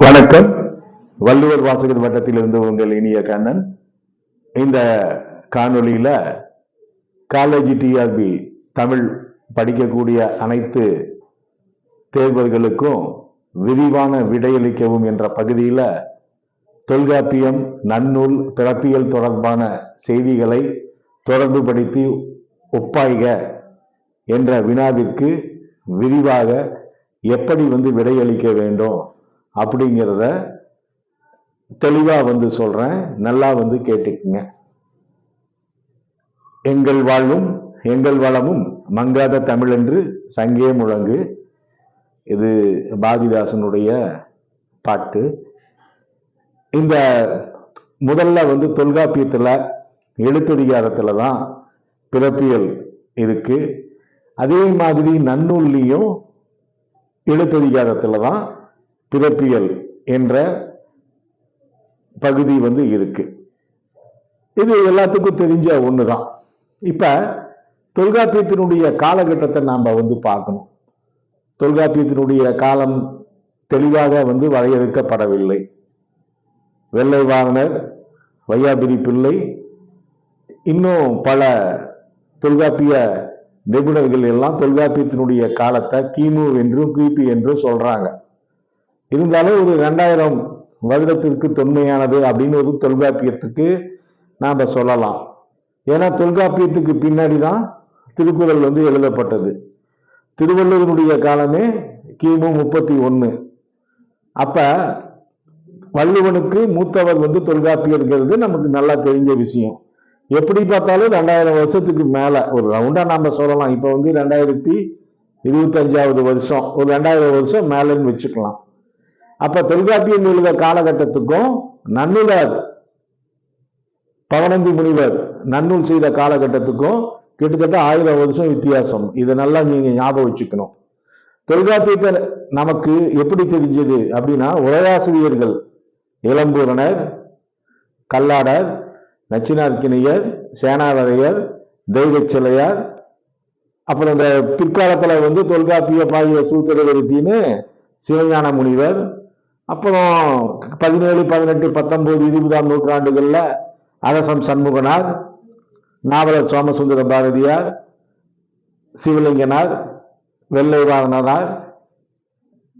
வணக்கம். வள்ளுவர் வாசகர் வட்டத்திலிருந்து உங்கள் இனிய கண்ணன். இந்த காணொலியில காலேஜ் டிஆர்பி தமிழ் படிக்கக்கூடிய அனைத்து தேர்வர்களுக்கும் விரிவான விடையளிக்கவும் என்ற பகுதியில தொல்காப்பியம் நன்னூல் பிறப்பியல் தொடர்பான செய்திகளை தொடர்புபடுத்தி ஒப்பாய்க என்ற வினாவிற்கு விரிவாக எப்படி வந்து விடையளிக்க வேண்டும் அப்படிங்கிறத தெளிவாக வந்து சொல்கிறேன் நல்லா வந்து கேட்டுக்குங்க. எங்கள் வாழ்வும் எங்கள் வளமும் மங்காத தமிழென்று சங்கே முழங்கு. இது பாரதிதாசனுடைய பாட்டு. இந்த முதல்ல வந்து தொல்காப்பியத்தில் எழுத்ததிகாரத்தில் தான் பிறப்பியல் இருக்குது அதே மாதிரி நன்னூல்லையும் எழுத்ததிகாரத்தில் தான் பிறப்பியல் என்ற பகுதி வந்து இருக்கு. இது எல்லாத்துக்கும் தெரிஞ்ச ஒண்ணுதான். இப்ப தொல்காப்பியத்தினுடைய காலகட்டத்தை நாம வந்து பார்க்கணும். தொல்காப்பியத்தினுடைய காலம் தெளிவாக வந்து வரையறுக்கப்படவில்லை. வெள்ளை வாகனர் வையாபிரி பிள்ளை இன்னும் பல தொல்காப்பிய நிபுணர்கள் எல்லாம் தொல்காப்பியத்தினுடைய காலத்தை கிமு என்றும் கிபி என்றும் சொல்றாங்க. இருந்தாலும் ஒரு ரெண்டாயிரம் வருடத்திற்கு தொன்மையானது அப்படின்னு ஒரு தொல்காப்பியத்துக்கு நாம் சொல்லலாம். ஏன்னா தொல்காப்பியத்துக்கு பின்னாடி தான் திருக்குறள் வந்து எழுதப்பட்டது. திருவள்ளுவனுடைய காலமே கிமு முப்பத்தி ஒன்று அப்போ வள்ளுவனுக்கு மூத்தவர் வந்து தொல்காப்பியர்ங்கிறது நமக்கு நல்லா தெரிஞ்ச விஷயம். எப்படி பார்த்தாலும் ரெண்டாயிரம் வருஷத்துக்கு மேலே ஒரு ரவுண்டாக நாம் சொல்லலாம். இப்போ வந்து ரெண்டாயிரத்தி இருபத்தஞ்சாவது வருஷம் ஒரு ரெண்டாயிரம் வருஷம் மேலேன்னு வச்சுக்கலாம். அப்ப தொல்காப்பியம் எழுத காலகட்டத்துக்கும் நன்னுலர் பவனந்தி முனிவர் நன்னூல் செய்த காலகட்டத்துக்கும் கிட்டத்தட்ட ஆயிரம் வருஷம் வித்தியாசம். இதை நல்லா நீங்க ஞாபகம் வச்சுக்கணும். தொல்காப்பியத்தை நமக்கு எப்படி தெரிஞ்சது அப்படின்னா உரையாசிரியர்கள் இளம்பூரணர் கல்லாடர் நச்சினார்க்கினியர் சேனாவரையர் தெய்வச்சிலையார் அப்புறம் இந்த பிற்காலத்துல வந்து தொல்காப்பிய பாகிய சூத்திரவருத்தின்னு சிவஞான முனிவர் அப்புறம் பதினேழு பதினெட்டு பத்தொன்பது இருபதாம் நூற்றாண்டுகளில் அரசம் சண்முகனார் நாவலர் சோமசுந்தர பாரதியார் சிவலிங்கனார் வெள்ளைவாகனார்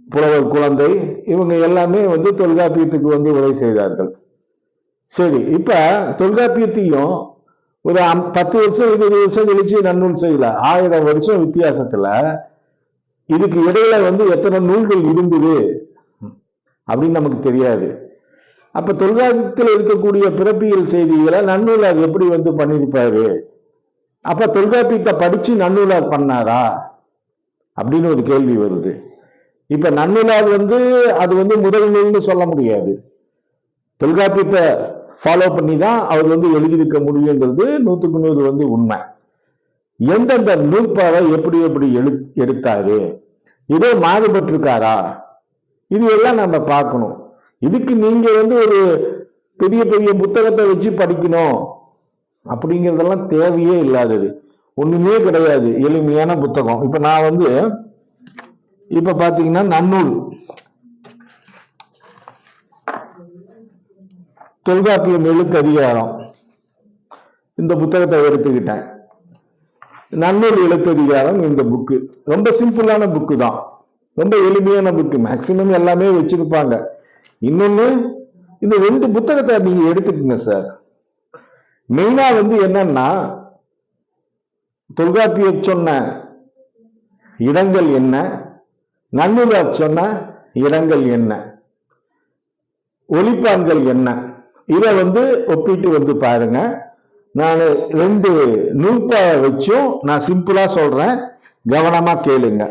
புலவர் குழந்தை இவங்க எல்லாமே வந்து தொல்காப்பியத்துக்கு வந்து உதவி செய்தார்கள். சரி இப்ப தொல்காப்பியத்தையும் ஒரு பத்து வருஷம் இருபது வருஷம் கழிச்சு நன்னூல் செய்யல. ஆயிரம் வருஷம் வித்தியாசத்துல இதுக்கு இடையில வந்து எத்தனை நூல்கள் இருந்தது? அப்படின்னு நமக்கு தெரியாது. அப்ப தொல்காப்பியத்தில் இருக்கக்கூடிய பிறப்பியல் செய்திகளை நன்னூலார் எப்படி வந்து பண்ணியிருப்பாரு? அப்ப தொல்காப்பியத்தை படிச்சு நன்னூலார் பண்ணாரா? அப்படின்னு ஒரு கேள்வி வருது. இப்ப நன்னூலார் வந்து அது வந்து முதல் நூல்னு சொல்ல முடியாது. தொல்காப்பியத்தை ஃபாலோ பண்ணி தான் அவர் வந்து எழுதியிருக்க முடியுங்கிறது நூத்துக்கு நூறு வந்து உண்மை. எந்தெந்த நூற்பாவை எப்படி எப்படி எழு எடுத்தாரு? இதே மாறுபட்டிருக்காரா? இது எல்லாம் நம்ம பார்க்கணும். இதுக்கு நீங்க வந்து ஒரு பெரிய பெரிய புத்தகத்தை வச்சு படிக்கணும். அப்படிங்கிறதெல்லாம் தேவையே இல்லாதது. ஒண்ணுமே கிடையாது. எளிமையான புத்தகம். இப்ப நான் வந்து இப்ப பாத்தீங்கன்னா நன்னூல். தொல்காப்பியம் எழுத்து அதிகாரம். இந்த புத்தகத்தை எடுத்துக்கிட்டேன். நன்னூல் எழுத்து அதிகாரம் இந்த புக்கு ரொம்ப சிம்பிளான புக்கு தான். ரொம்ப எளிமையான புக்கு மேக்சிமம் எல்லாமே வச்சிருப்பாங்க. இன்னொன்னு இந்த ரெண்டு புத்தகத்தை நீங்க எடுத்துக்கங்க சார் மெயினா வந்து என்னன்னா தொல்காப்பியர் சொன்ன இடங்கள் என்ன? நன்னுதார் சொன்ன இடங்கள் என்ன? ஒளிப்பான்கள் என்ன? இதை வந்து ஒப்பிட்டு வந்து பாருங்க. நான் ரெண்டு நூல்பா வச்சும் நான் சிம்பிளா சொல்றேன். கவனமா கேளுங்க.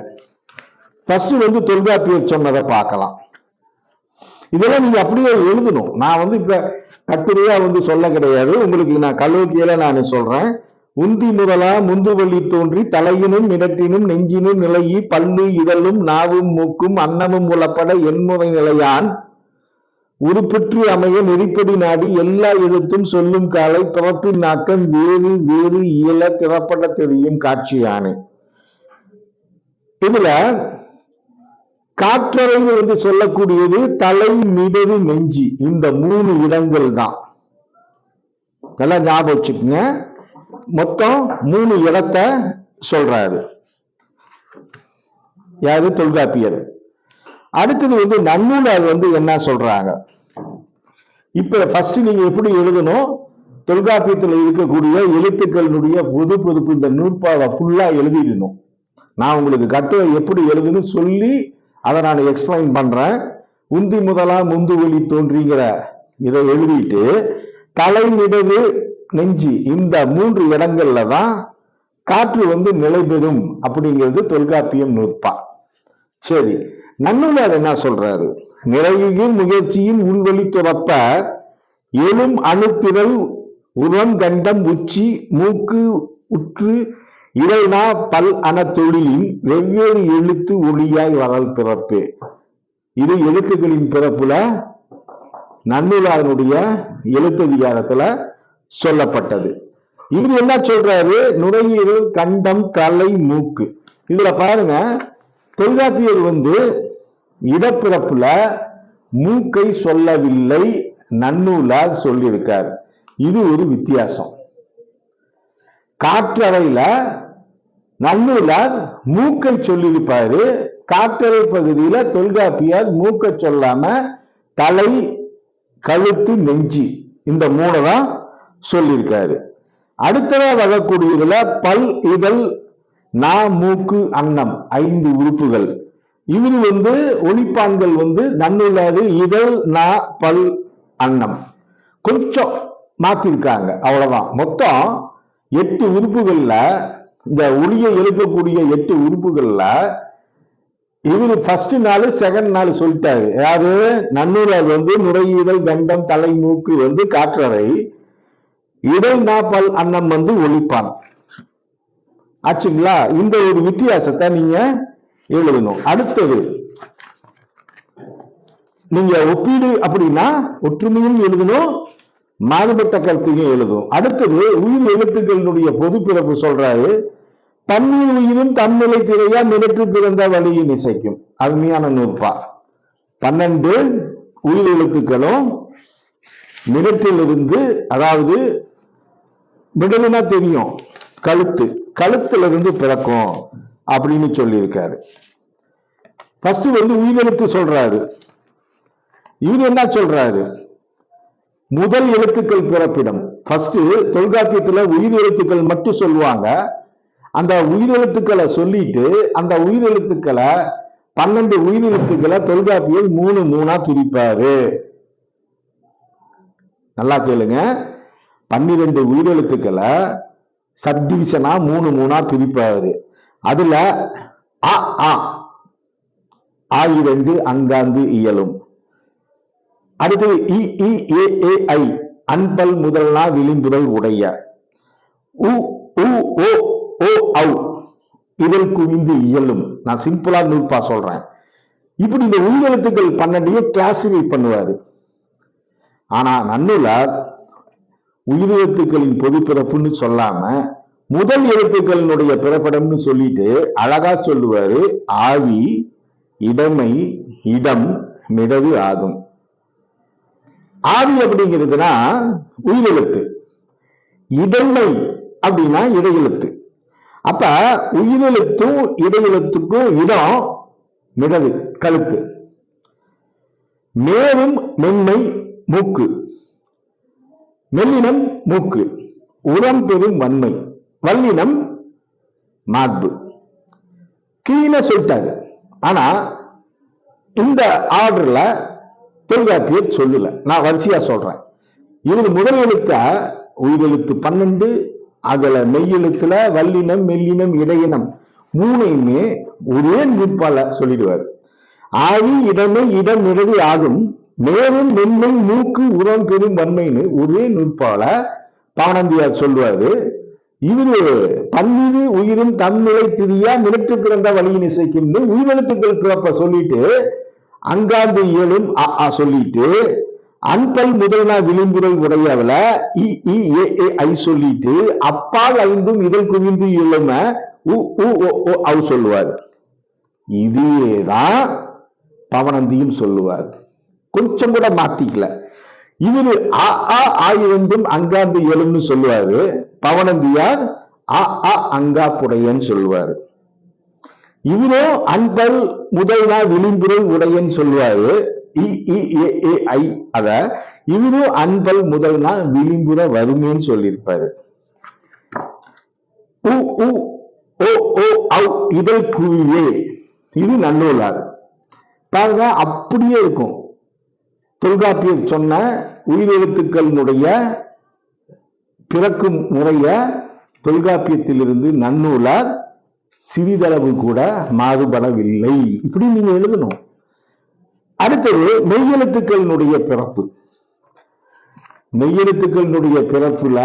ஃபர்ஸ்ட் வந்து தொல்காப்பியர் சொன்னதை பார்க்கலாம். இதெல்லாம் நீங்க அப்படியே எழுதணும். நான் வந்து இப்ப கட்டுரையா வந்து சொல்ல கிடையாது. உங்களுக்கு நான் கல்லூரியில நான் சொல்றேன். உந்தி முதலா முந்துவள்ளி தோன்றி தலையினும் மிடட்டினும் நெஞ்சினும் நிலையி பல்லு இதழும் நாவும் மூக்கும் அன்னமும் உலப்பட எண்முறை நிலையான். உருப்பற்றி அமைய நெறிப்படி நாடி எல்லா எழுத்தும் சொல்லும் காலை பிறப்பின் நாக்கம் வேறு வேறு இயல திறப்பட தெரியும் காட்சியானே. இதுல காற்றறைவு என்று சொல்லக்கூடியது தலை மிடது நெஞ்சி. இந்த மூணு இடங்கள் தான். நல்லா ஞாபகம் வச்சுக்கோங்க. மொத்தம் மூணு இடத்த சொல்றாரு. யாரு? தொல்காப்பியர். அடுத்தது வந்து நன்னூலார் வந்து என்ன சொல்றாங்க? இப்ப ஃபர்ஸ்ட் நீங்க எப்படி எழுதணும்? தொல்காப்பியத்தில் இருக்கக்கூடிய எழுத்துக்களினுடைய புது பொதுப்பு இந்த நூற்பாவை ஃபுல்லா எழுதிடணும். நான் உங்களுக்கு கட்டுரை எப்படி எழுதணும் சொல்லி அதை நான் எக்ஸ்பிளைன் பண்றேன். உந்தி முதலா முந்து ஒளி தோன்றிங்கிற இதை எழுதிட்டு தலைமிடது நெஞ்சு இந்த மூன்று இடங்கள்ல தான் காற்று வந்து நிலை பெறும் அப்படிங்கிறது தொல்காப்பியம் நூற்பா. சரி நன்னூலார் என்ன சொல்றாரு? நிறையின் முயற்சியின் உள்வழி துறப்ப எழும் அணுத்திரல் உரம் கண்டம் உச்சி மூக்கு உற்று இறைனா பல் அன தொழிலின் வெவ்வேறு எழுத்து ஒளியாய் வரல் பிறப்பு. இது எழுத்துக்களின் பிறப்புல நன்னூலாதனுடைய எழுத்ததிகாரத்துல சொல்லப்பட்டது. இவர் என்ன சொல்றாரு? நுரையீரல் கண்டம் தலை மூக்கு. இதுல பாருங்க தொல்காப்பியர் வந்து இடப்பிறப்புல மூக்கை சொல்லவில்லை நன்னூலார் சொல்லியிருக்கார். இது ஒரு வித்தியாசம். காற்றறையில நன்னூலார் மூக்கை சொல்லியிருப்பாரு காற்றறை பகுதியில தொல்காப்பியார் மூக்கை சொல்லாம தலை கழுத்து நெஞ்சி இந்த மூணு தான் சொல்லியிருக்காரு. அடுத்ததா வரக்கூடியதுல பல் இதழ் நா மூக்கு அன்னம் ஐந்து உறுப்புகள். இவர் வந்து ஒளிப்பான்கள் வந்து நன்னுள்ளாது இதழ் நா பல் அன்னம். கொஞ்சம் மாத்திருக்காங்க. அவ்வளவுதான். மொத்தம் எட்டு உறுப்புகள்ல இந்த ஒளியை எழுப்பக்கூடிய எட்டு உறுப்புகள்ல இவரு ஃபர்ஸ்ட் நாள் செகண்ட் நாள் சொல்லிட்டாரு. யாரு? நன்னூலார் வந்து நுரையீரல் கண்டம் தலை மூக்கு வந்து காற்றறை இடை நாப்பல் அன்னம் வந்து ஒழிப்பான் ஆச்சுங்களா? இந்த ஒரு வித்தியாசத்தை நீங்க எழுதணும். அடுத்தது நீங்க ஒப்பீடு அப்படின்னா ஒற்றுமையும் எழுதணும் மாறுபட்ட கருத்தையும் எழுதும் அடுத்தது உயிர் எழுத்துக்களினுடைய பொது பிறப்பு சொல்றாரு. தண்ணீர் உயிரும் தன்னிலை திரையா மிரட்டு பிறந்த வழியின் இசைக்கும். அருமையான நூற்பா. பன்னெண்டு உயிர் எழுத்துக்களும் மிரட்டிலிருந்து அதாவது மிடலுனா தெரியும். கழுத்து. கழுத்துல இருந்து பிறக்கும் அப்படின்னு சொல்லியிருக்காரு. ஃபர்ஸ்ட் வந்து உயிரெழுத்து சொல்றாரு. இவர் என்ன சொல்றாரு? முதல் எழுத்துக்கள் பிறப்பிடம். ஃபர்ஸ்ட் தொல்காப்பியத்துல உயிர் எழுத்துக்கள் மட்டும் சொல்லுவாங்க. அந்த உயிரெழுத்துக்களை சொல்லிட்டு அந்த உயிரெழுத்துக்களை பன்னெண்டு உயிரெழுத்துக்களை தொல்காப்பியர் மூணு மூணா பிரிப்பாரு. நல்லா கேளுங்க. பன்னிரெண்டு உயிரெழுத்துக்களை சப்டிவிஷனா மூணு மூணா பிரிப்பாரு. அதுல அ ஆ ஆயிரண்டு அங்காந்து இயலும். அடுத்தது இ இ ஏ ஏ ஐ அன்பல் முதல்னா விளிம்புதல் உடைய. உ உ ஓ அவ் இதில் குவிந்து இயலும். நான் சிம்பிளா நூற்பா சொல்றேன். இப்படி இந்த உயிரெழுத்துக்கள் பன்னெண்டையும் கிளாசிஃபை பண்ணுவாரு. ஆனா நன்னுலார் உயிரெழுத்துக்களின் பொது பிறப்புன்னு சொல்லாம முதல் எழுத்துக்களினுடைய பிறப்பிடம்னு சொல்லிட்டு அழகா சொல்லுவாரு ஆவி இடமை இடம் மிடது ஆகும். ஆவி அப்படிங்கிறதுனா உயிரெழுத்து. இடமை அப்படின்னா இடையெழுத்து. அப்ப உயிரெழுத்தும் இடையெழுத்துக்கும் இடம் மிடது கழுத்து. மேலும் மென்மை மூக்கு. மெல்லினம் மூக்கு. உரம் பெரும் வன்மை. வல்லினம் மார்பு கீழே சொல்லிட்டாரு. ஆனா இந்த ஆர்டர்ல தொல்காப்பியர் சொல்லல. நான் வரிசையா சொல்றேன். இவர் முதல் எழுத்த உயிரெழுத்து பன்னெண்டு அதுல மெய்யெழுத்துல வல்லினம் மெல்லினம் இடையினம் மூணையுமே ஒரே நிற்பால சொல்லிடுவார். ஆவி இடமே இடம் இடது ஆகும். மேலும் மென்மை மூக்கு உரம் பெரும் வன்மைன்னு ஒரே நூற்பால பானந்தியார் சொல்லுவாரு. இவரு பன்மீது உயிரும் தன்னிலை திரியா மிரட்டு பிறந்த வழியின் இசைக்குன்னு உயிரெழுத்துக்கள் பிறப்ப சொல்லிட்டு அங்காந்து இயலும் அ ஆ சொல்லிட்டு அன்பல் முதல்னா விளிம்புரல் உடையவள இ இ ஏ ஏ ஐ சொல்லிட்டு அப்பால் ஐந்தும் இதழ் குவிந்து இயலும உ உ ஓ ஓ அவ் சொல்லுவார். இதேதான் பவனந்தியும் சொல்லுவார். கொஞ்சம் கூட மாத்திக்கல. இவரு ஆ ஆ ஆயிரண்டும் அங்காந்து எழும்னு சொல்லுவாரு. பவனந்தியார் அ அ அங்கா புடையன்னு சொல்லுவாரு. இவரோ அன்பல் முதல்னா விளிம்புரை உடையன்னு சொல்லுவாரு. இஇஏஏஐ ஏ ஏ ஐ அத இவரும் அன்பல் முதல்னா விளிம்புற வருமேன்னு சொல்லியிருப்பாரு. உ உ ஓ ஓ ஔ இதழ் குருவே இது நன்னூலார் பாருங்க அப்படியே இருக்கும். தொல்காப்பியர் சொன்ன உயிரெழுத்துக்களினுடைய பிறக்கும் முறைய தொல்காப்பியத்திலிருந்து நன்னூலார் சிறிதளவு கூட மாறுபடவில்லை. இப்படி நீங்க எழுதணும். அடுத்தது மெய்யெழுத்துக்களினுடைய பிறப்பு. மெய்யெழுத்துக்களினுடைய பிறப்புல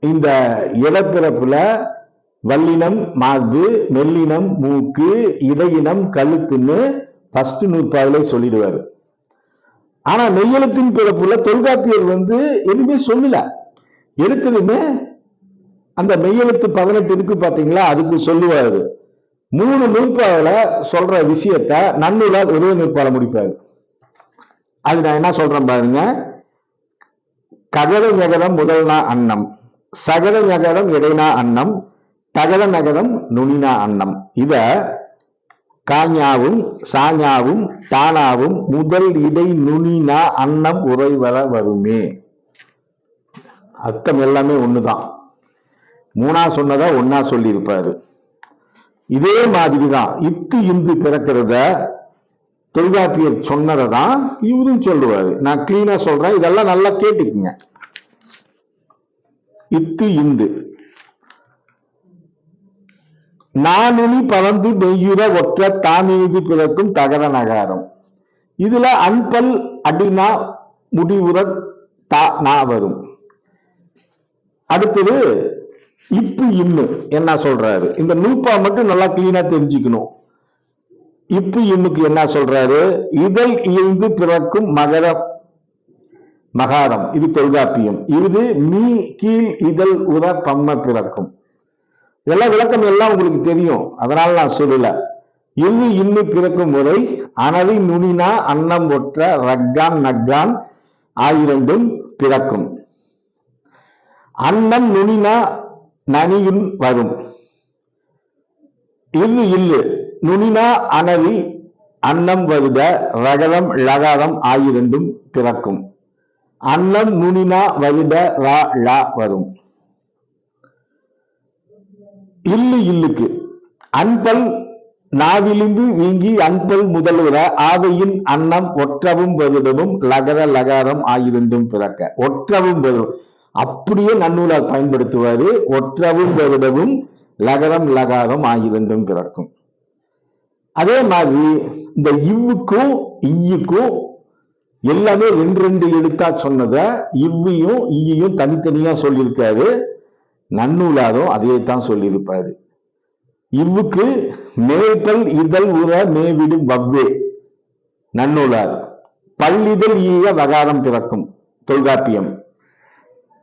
இந்த இடப்பிறப்புல வல்லினம் மார்பு மெல்லினம் மூக்கு இடையினம் கழுத்துன்னு ஃபர்ஸ்ட் நூற்பாவிலே சொல்லிடுவாரு. ஆனா மெய்யெழுத்தின் பிறப்புல தொல்காப்பியர் வந்து எதுவுமே சொல்லல. எடுத்ததுமே அந்த மெய்யெழுத்து பதினெட்டு இருக்கு பாத்தீங்களா? அதுக்கு சொல்லுவாரு. மூணு நூற்பாவில் சொல்ற விஷயத்த நன்னூலால் உதவி நூற்பால முடிப்பாரு. அது நான் என்ன சொல்றேன் பாருங்க. ககத நகரம் முதல்னா அன்னம். சகத நகரம் இடைனா அன்னம். தகத நகரம் நுனினா அன்னம். இத காஞாவும் சாஞாவும் தானாவும் முதல் இடை நுனினா அன்னம் உறைவர வருமே. அர்த்தம் எல்லாமே ஒண்ணுதான். மூணா சொன்னதா ஒன்னா சொல்லி இதே இதே மாதிரிதான் இத்து இந்து பிறக்கிறத தொல்காப்பியர் சொன்னதை தான் இவரும் சொல்லுவாரு. நான் கிளீனா சொல்றேன். இதெல்லாம் நல்லா கேட்டுக்குங்க. இத்து இந்து நானினி பறந்து மெய்யுற ஒற்ற தானிதி பிறக்கும் தகர நகாரம். இதுல அன்பல் அடினா முடிவுற தா நா வரும். அடுத்தது இப்பு இம்மு என்ன சொல்றாரு? இந்த நூப்பா மட்டும் நல்லா கிளீனா தெரிஞ்சுக்கணும். இப்பு இன்னுக்கு என்ன சொல்றாரு? இதழ் இயந்து பிறக்கும் மகர மகாரம். இது தொல்காப்பியம். இது மீ கீழ் இதழ் உர பம்ம பிறக்கும். இதெல்லாம் விளக்கம் எல்லாம் உங்களுக்கு தெரியும். அதனால நான் சொல்லல. இன்னு இன்னு பிறக்கும் முறை அனவி நுனினா அன்னம் ஒற்ற ரக்கான் நக்கான் ஆயிரண்டும் பிறக்கும். அன்னம் நுனினா நனியும் வரும். இல்லு இல்லு நுனினா அனவி அன்னம் வருத ரகதம் லகாரம் ஆயிரண்டும் பிறக்கும். அன்னம் நுனினா வருத ரா லா வரும். இல்லு இல்லுக்கு அன்பல் நாவிலிந்து வீங்கி அன்பல் முதல்வர ஆவையின் அன்னம் ஒற்றவும் வருடமும் லகர லகாரம் ஆயிரண்டும் பிறக்க. ஒற்றவும் வரும் அப்படியே நன்னூலார் பயன்படுத்துவாரு. ஒற்றவும் வருடமும் லகரம் லகாரம் ஆயிரண்டும் பிறக்கும். அதே மாதிரி இந்த இவ்வுக்கும் ஈயுக்கும் எல்லாமே ரெண்டு ரெண்டு எழுத்தா சொன்னதை இவ்வையும் ஈயையும் தனித்தனியா சொல்லியிருக்காரு. நன்னூலாரும் அதே தான் சொல்லியிருப்பாரு. இவ்வுக்கு மேய்பல் இதழ் உற மேவிடும் வவ்வே நன்னூலார் பல்லிதழ் ஈய வகாரம் பிறக்கும். தொல்காப்பியம்.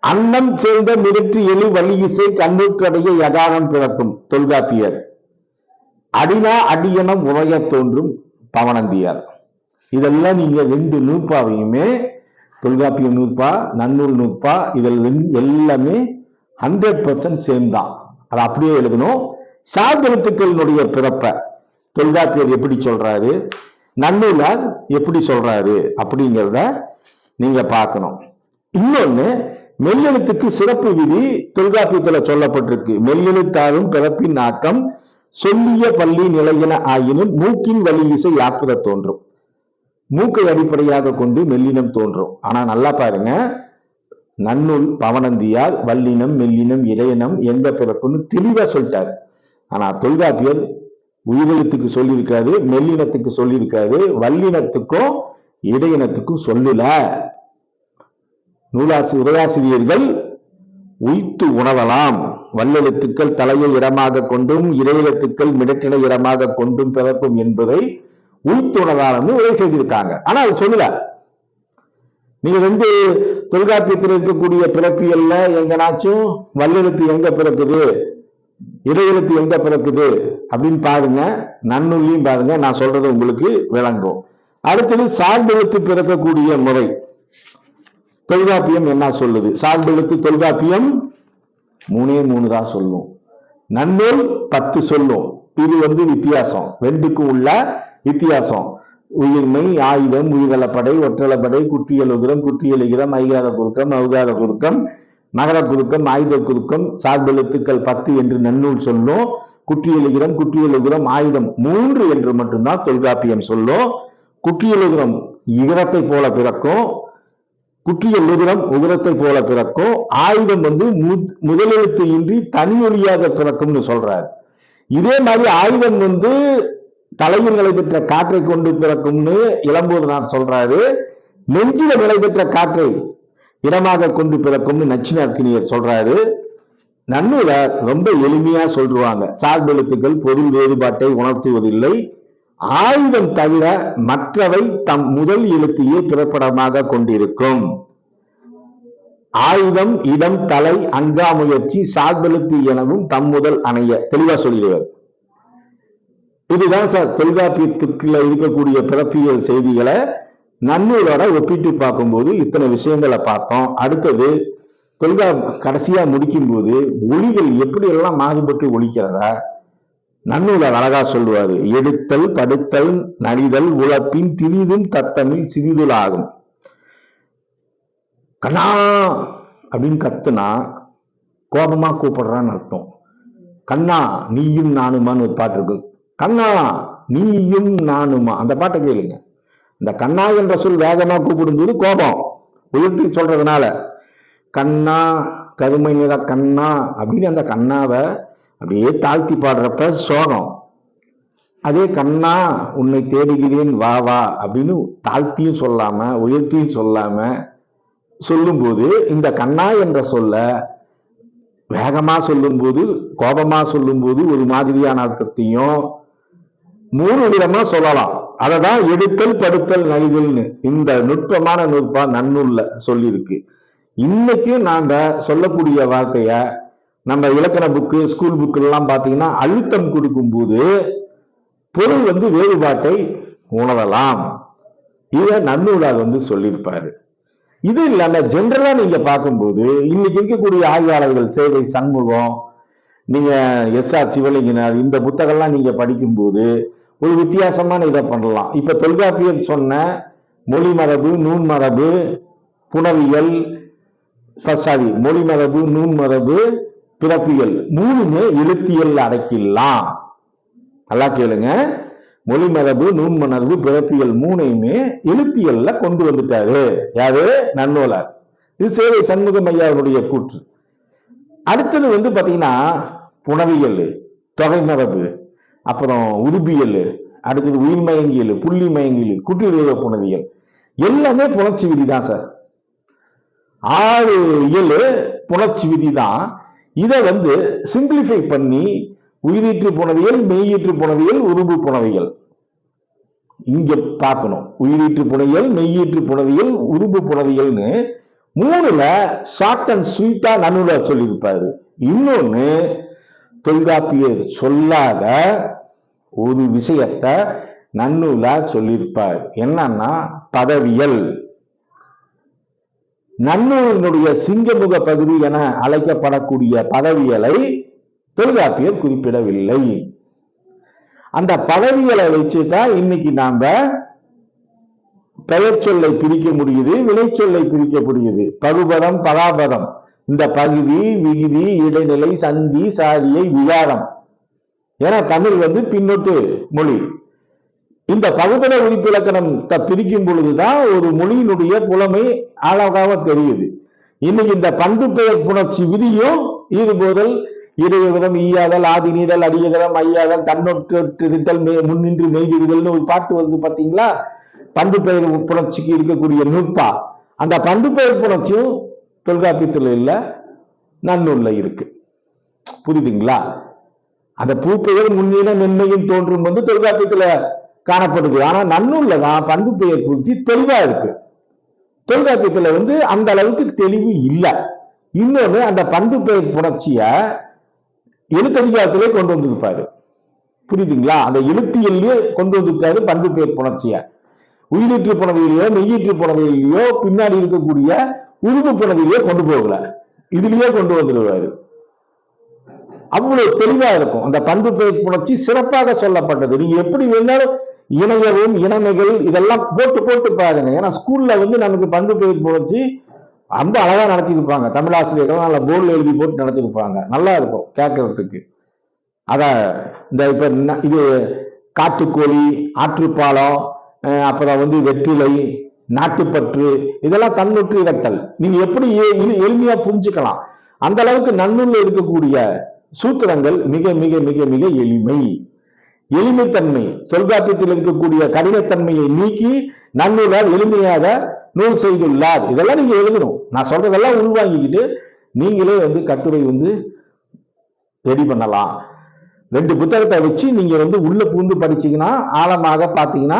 அன்னம் சேர்ந்த மிரட்டு எழு வலி இசை கண்ணுக்கடைய யதானம் பிறக்கும் தொல்காப்பியர். அடினா அடியனம் உரைய தோன்றும் பவனந்தியார். இதெல்லாம் நீங்க ரெண்டு நூற்பாவையுமே தொல்காப்பிய நூற்பா நன்னூல் நூற்பா இதில் எல்லாமே ஹண்ட்ரட் பர்சன்ட் சேம் தான். அதை அப்படியே எழுதணும். சார்பெழுத்துக்களினுடைய பிறப்பை தொல்காப்பியர் எப்படி சொல்றாரு? நன்னூலார் எப்படி சொல்றாரு? அப்படிங்கிறத நீங்க பார்க்கணும். இன்னொன்னு மெல்லெழுத்துக்கு சிறப்பு விதி தொல்காப்பியத்துல சொல்லப்பட்டிருக்கு. மெல்லெழுத்தாரும் பிறப்பின் ஆக்கம் சொல்லிய பள்ளி நிலையென ஆயினும் மூக்கின் வழி இசை யாப்புற தோன்றும். மூக்கை அடிப்படையாக கொண்டு மெல்லினம் தோன்றும். ஆனா நல்லா பாருங்க. நன்னூல் பவனந்தியார் வல்லினம் மெல்லினம் இடையினம் எங்க பிறப்புன்னு தெளிவா சொல்லிட்டாரு. ஆனா தொல்காப்பியர் உயிரெழுத்துக்கு சொல்லியிருக்காரு மெல்லினத்துக்கு சொல்லியிருக்காரு வல்லினத்துக்கும் இடையினத்துக்கும் சொல்லல. நூலாசி உரையாசிரியர்கள் உய்த்து உணவலாம் வல்லெழுத்துக்கள் தலையை இடமாக கொண்டும் இறையெழுத்துக்கள் மிடற்றினை இடமாக கொண்டும் பிறக்கும் என்பதை உய்த்துணராலும் உரை செய்திருக்காங்க. ஆனா அது சொல்லல. நீங்க வந்து தொல்காப்பியத்தில் இருக்கக்கூடிய பிறப்பியல்ல எங்கனாச்சும் வல்லெழுத்து எங்க பிறக்குது? இறையெழுத்து எங்க பிறக்குது? அப்படின்னு பாருங்க. நன்னூல்லையும் பாருங்க. நான் சொல்றது உங்களுக்கு விளங்கும். அடுத்தது சார்பெழுத்து பிறக்கக்கூடிய முறை. தொல்காப்பியம் என்ன சொல்லுது? சார்பெழுத்து தொல்காப்பியம்? மூணே மூணு தான் சொல்லும். நன்னூல் பத்து சொல்லும். இது வந்து வித்தியாசம். ரெண்டுக்கும் உள்ள வித்தியாசம். உயிர்மை ஆயுதம் உயிரலப்படை ஒற்றலப்படை குற்றியலுகிரம் குற்றியலுகிரம் ஐகாத குறுக்கம் அவுகாத குறுக்கம் நகர குறுக்கம் ஆயுத குறுக்கம் சார்பெழுத்துக்கள் பத்து என்று நன்னூல் சொல்லும். குற்றியலுகிரம் குற்றியலுகிரம் ஆயுதம் மூன்று என்று மட்டும்தான் தொல்காப்பியம் சொல்லும். குற்றியலுகிரம் இகரத்தை போல பிறக்கும். குற்றியல் உதிரம் உதிரத்தை போல பிறக்கும். ஆயுதம் வந்து முதலெழுத்து இன்றி தனி பிறக்கும்னு சொல்றார். இதே மாதிரி ஆயுதம் வந்து தலையில் நிலை பெற்ற காற்றை கொண்டு பிறக்கும்னு இளம்போதனார் சொல்றாரு. நெஞ்சில நிலை பெற்ற காற்றை இடமாக கொண்டு பிறக்கும்னு நச்சினார்த்தினியர் சொல்றாரு. நன்னூலர் ரொம்ப எளிமையா சொல்றாங்க. சார்பெழுத்துக்கள் பொருள் வேறுபாட்டை உணர்த்துவதில்லை. ஆயுதம் தவிர மற்றவை தம் முதல் எழுத்தையே பிறப்படமாக கொண்டிருக்கும். ஆயுதம் இடம் தலை அங்கா முயற்சி சார்பெழுத்து எனவும் தம் முதல் அணைய. தெளிவா சொல்லிடுவார். இதுதான் சார் தொல்காப்பியத்துக்குள்ள இருக்கக்கூடிய பிறப்பியல் செய்திகளை நன்னூலோட ஒப்பிட்டு பார்க்கும்போது இத்தனை விஷயங்களை பார்த்தோம். அடுத்தது தொல்கா கடைசியா முடிக்கும் போது ஒளிகள் எப்படி எல்லாம் மாறுபட்டு ஒழிக்கிறதா நன்னூலர் அழகா சொல்லுவாரு. எடுத்தல் படுத்தல் நடிதல் உழப்பின் திரிதும் தத்தமில் சிறிதுலாகும். கண்ணா அப்படின்னு கத்துனா கோபமா கூப்பிடுறான்னு அர்த்தம். கண்ணா நீயும் நானுமான்னு ஒரு பாட்டு இருக்கு. கண்ணா நீயும் நானுமா? அந்த பாட்டை கேளுங்க. இந்த கண்ணா என்ற சொல் வேகமா கூப்பிடும்போது கோபம். உயர்த்தி சொல்றதுனால கண்ணா கருமை நிற கண்ணா அப்படின்னு அந்த கண்ணாவை அப்படியே தாழ்த்தி பாடுறப்ப சோகம். அதே கண்ணா உன்னை தேடுகிறேன் வா வா அப்படின்னு தாழ்த்தியும் சொல்லாம உயர்த்தியும் சொல்லாம சொல்லும்போது இந்த கண்ணா என்ற சொல்ல வேகமா சொல்லும்போது கோபமா சொல்லும்போது ஒரு மாதிரியான அர்த்தத்தையும் மூணு விதமா சொல்லலாம். அததான் எடுத்தல் படுத்தல் நலிதல்னு இந்த நுட்பமான நுட்பா நன்னுள்ள சொல்லியிருக்கு. இன்னைக்கும் நாங்க சொல்லக்கூடிய வார்த்தைய நம்ம இலக்கண புக்கு ஸ்கூல் புக்கு எல்லாம் பாத்தீங்கன்னா அழுத்தம் கொடுக்கும்போது பொருள் வந்து வேறுபாட்டை உணரலாம். இத நன்னூலார் வந்து சொல்லியிருப்பாரு. இது இல்லாம ஜென்ரலா நீங்க பார்க்கும்போது இன்னைக்கு இருக்கக்கூடிய ஆய்வாளர்கள் சேவை சண்முகம் நீங்க எஸ் ஆர் சிவலிங்கனார் இந்த புத்தகம்லாம் நீங்க படிக்கும்போது ஒரு வித்தியாசமான இதை பண்ணலாம். இப்ப தொல்காப்பியர் சொன்ன மொழி மரபு நூன் மரபு புனவியல் சாரி மொழி மரபு நூன் மரபு பிறப்பியல். மூணுமே எழுத்தியல் அடக்கிடலாம். நல்லா கேளுங்க. மொழி மரபு நூன் மரபு பிறப்பியல் மூணையுமே எழுத்தியல்ல கொண்டு வந்துட்டாரு. யாரு? நன்னூலார். இது சேவை சண்முகம் ஐயாவுடைய கூற்று. அடுத்தது வந்து பாத்தீங்கன்னா புனவியல் தொகை மரபு அப்புறம் உருபியல் அடுத்தது உயிர் மயங்கியல் புள்ளி மயங்கியல் குற்றியல் புனவியல் எல்லாமே புணர்ச்சி விதி தான் சார். ஆறு இயல் புணர்ச்சி விதி தான் இதை வந்து சிம்பிளிஃபை பண்ணி உயிரீற்று புணவியல் மெய்யீற்று புணவியல் உருபு புணவியல். இங்க பார்க்கணும். உயிரீற்று புணவியல் மெய்யீற்று புணவியல் உருபு புணவியல்னு மூணுல ஷார்ட் அண்ட் ஸ்வீட்டா நடுவுல சொல்லியிருப்பாரு. இன்னொன்னு தொல்காப்பியர் சொல்லாத ஒரு விஷயத்த நன்னூலா சொல்லியிருப்பார். என்னன்னா பதவியல். நன்னூலினுடைய சிங்கமுக பகுதி என அழைக்கப்படக்கூடிய பதவியலை தொல்காப்பியர் குறிப்பிடவில்லை. அந்த பதவிகளை வச்சுதான் இன்னைக்கு நாம பெயர் சொல்லை பிரிக்க முடியுது வினைச்சொல்லை பிரிக்க முடியுது. பகுபதம் பராபதம் இந்த பகுதி விகுதி இடைநிலை சந்தி சாதியை விகாரம். ஏன்னா தமிழ் வந்து பின்னொட்டு மொழி. இந்த பகுபத உறுப்பிலக்கணம் த பிரிக்கும் பொழுதுதான் ஒரு மொழியினுடைய புலமை அழகாக தெரியுது. இன்னைக்கு இந்த பண்பு பெயர் புணர்ச்சி விதியும் ஈடுபோதல் இடையுதம் ஈயாதல் ஆதி நீடல் அடியதலம் ஐயாதல் தன்னொற்றிருத்தல் மே முன்னின்று மெய்திருதல்னு ஒரு பாட்டு வருது பாத்தீங்களா பண்பு பெயர் புணர்ச்சிக்கு இருக்கக்கூடிய நுட்பா. அந்த பண்பு பெயர் புணர்ச்சியும் தொல்காப்பியத்துல இல்ல நன்னூல்ல இருக்கு. புரியுதுங்களா? அந்த பூப்பெயர் முன்னின மென்மையும் தோன்றும் வந்து தொல்காப்பியத்துல காணப்படுது. ஆனா நன்னூல்ல தான் பண்பு பெயர் குறிச்சி தெளிவா இருக்கு. தொல்காப்பியத்துல வந்து அந்த அளவுக்கு தெளிவு இல்லை. இன்னொன்று அந்த பண்பு பெயர் புணர்ச்சிய எழுத்ததிகாரத்திலே கொண்டு வந்திருப்பாரு புரியுதுங்களா? அந்த எழுத்தியல்லையே கொண்டு வந்திருக்காரு பண்பு பெயர் புணர்ச்சிய. உயிரிற்று புணவியிலையோ மெய்யிற்று புனவையிலையோ பின்னாடி இருக்கக்கூடிய உருவு புணவிலையோ கொண்டு போகல. இதுலயே கொண்டு வந்துடுவாரு அவ்வளவு தெளிவா இருக்கும். அந்த பண்பு பெயர் புணர்ச்சி சிறப்பாக சொல்லப்பட்டது. நீங்க எப்படி வேணாலும் இணையவும் இணைமைகள் இதெல்லாம் போட்டு போட்டு பாருங்க. ஏன்னா ஸ்கூல்ல வந்து நமக்கு பண்பு பெயர் போச்சு ரொம்ப அழகா நடத்திருப்பாங்க தமிழ் ஆசிரியர்கள் நல்ல போர்டில் எழுதி போட்டு நடத்திருப்பாங்க நல்லா இருக்கும் கேட்கறதுக்கு. அத இந்த இப்ப இது காட்டுக்கோழி ஆற்றுப்பாலம் அப்புறம் வந்து வெற்றிலை நாட்டுப்பற்று இதெல்லாம் தன்னுற்று இரட்டல் நீங்க எப்படி எளிமையா புரிஞ்சுக்கலாம். அந்த அளவுக்கு நன்னூல்ல இருக்கக்கூடிய சூத்திரங்கள் மிக மிக மிக மிக எளிமை. எளிமைத்தன்மை தொல்காப்பியத்தில் இருக்கக்கூடிய கடினத்தன்மையை நீக்கி நன்னூலால் எளிமையாக நூல் செய்துள்ளார். இதெல்லாம் நீங்க எழுதணும். நான் சொல்றதெல்லாம் உள்வாங்கிக்கிட்டு நீங்களே வந்து கட்டுரை வந்து ரெடி பண்ணலாம். ரெண்டு புத்தகத்தை வச்சு நீங்க வந்து உள்ள பூந்து படிச்சீங்கன்னா ஆழமாக பார்த்தீங்கன்னா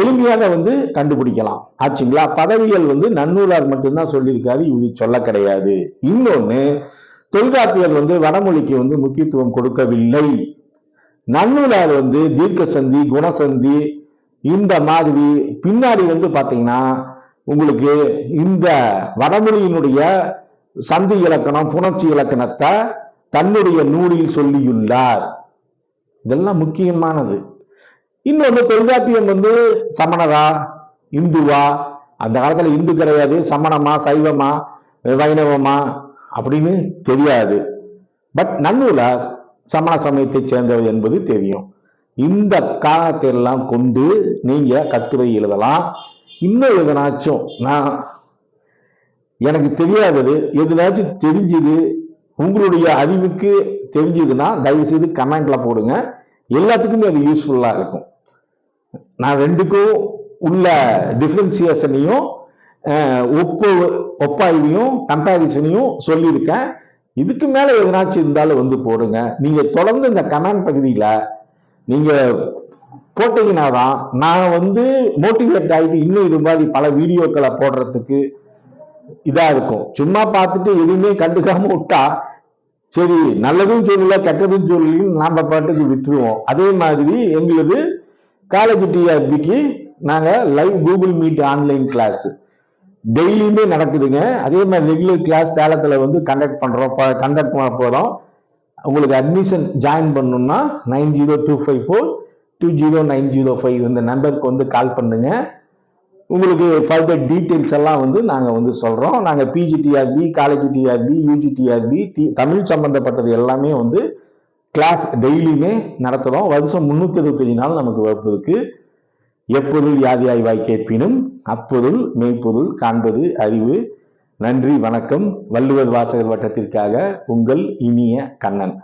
எளிமையாக வந்து கண்டுபிடிக்கலாம். ஆச்சுங்களா? பதவிகள் வந்து நன்னூலார் மட்டும்தான் சொல்லியிருக்காரு இது சொல்ல கிடையாது. இன்னொன்னு தொல்காப்பியர் வந்து வடமொழிக்கு வந்து முக்கியத்துவம் கொடுக்கவில்லை. நன்னூலார் வந்து தீர்க்க சந்தி குணசந்தி இந்த மாதிரி பின்னாடி வந்து பார்த்தீங்கன்னா உங்களுக்கு இந்த வடமொழியினுடைய சந்தி இலக்கணம் புணர்ச்சி இலக்கணத்தை தன்னுடைய நூலில் சொல்லியுள்ளார். இதெல்லாம் முக்கியமானது. இன்னொன்று தொல்காப்பியம் வந்து சமணரா இந்துவா? அந்த காலத்தில் இந்து கிடையாது. சமணமா சைவமா வைணவமா அப்படின்னு தெரியாது. பட் நன்னூலார் சமண சமயத்தைச் சேர்ந்தவர் என்பது தெரியும். இந்த காரணத்தை எல்லாம் கொண்டு நீங்க கட்டுரை எழுதலாம். இன்னும் எதனாச்சும் நான் எனக்கு தெரியாதது எதுனாச்சும் தெரிஞ்சது உங்களுடைய அறிவுக்கு தெரிஞ்சதுன்னா தயவு செய்து கமெண்ட்ல போடுங்க. எல்லாத்துக்குமே அது யூஸ்ஃபுல்லா இருக்கும். நான் ரெண்டுக்கும் உள்ள டிஃபரன்சியேஷனையும் ஒப்பு ஒப்பாய்வையும் கம்பேரிசனையும் சொல்லியிருக்கேன். இதுக்கு மேலே எதனாச்சும் இருந்தாலும் வந்து போடுங்க. நீங்கள் தொடர்ந்து இந்த கமெண்ட் பகுதியில் நீங்கள் போட்டீங்கன்னா தான் நான் வந்து மோட்டிவேட் ஆகிட்டு இன்னும் இது மாதிரி பல வீடியோக்களை போடுறதுக்கு இதாக இருக்கும். சும்மா பார்த்துட்டு எதுவுமே கண்டுக்காமல் விட்டா சரி நல்லதும் சொல்லல கெட்டதும் சொல்லலையும் நாம் பாட்டுக்கு விட்டுருவோம். அதே மாதிரி எங்களது காலேஜ் டிஆர்பிக்கு நாங்கள் live Google meet online class டெய்லியுமே நடக்குதுங்க. அதே மாதிரி ரெகுலர் கிளாஸ் சேலத்தில் வந்து கண்டக்ட் பண்ணுறோம் கண்டக்ட் பண்ண போகிறோம் உங்களுக்கு அட்மிஷன் ஜாயின் பண்ணணும்னா nine zero two five four two zero nine zero five இந்த நம்பருக்கு வந்து கால் பண்ணுங்க. உங்களுக்கு ஃபர்தர் டீட்டெயில்ஸ் எல்லாம் வந்து நாங்கள் வந்து சொல்கிறோம் நாங்கள் பிஜிடிஆர்பி காலேஜ் டிஆர்பி யூஜிடிஆர்பி டி தமிழ் சம்மந்தப்பட்டது எல்லாமே வந்து கிளாஸ் டெய்லியுமே நடத்துகிறோம் வருஷம் முந்நூற்றி இருபத்தஞ்சு நாள் நமக்கு வகுப்பு இருக்குது எப்பொருள் யாதியாய் வாய் கேட்பினும் அப்பொருள் மெய்ப்பொருள் காண்பது அறிவு. நன்றி வணக்கம். வள்ளுவர் வாசகர் வட்டத்திற்காக உங்கள் இனிய கண்ணன்.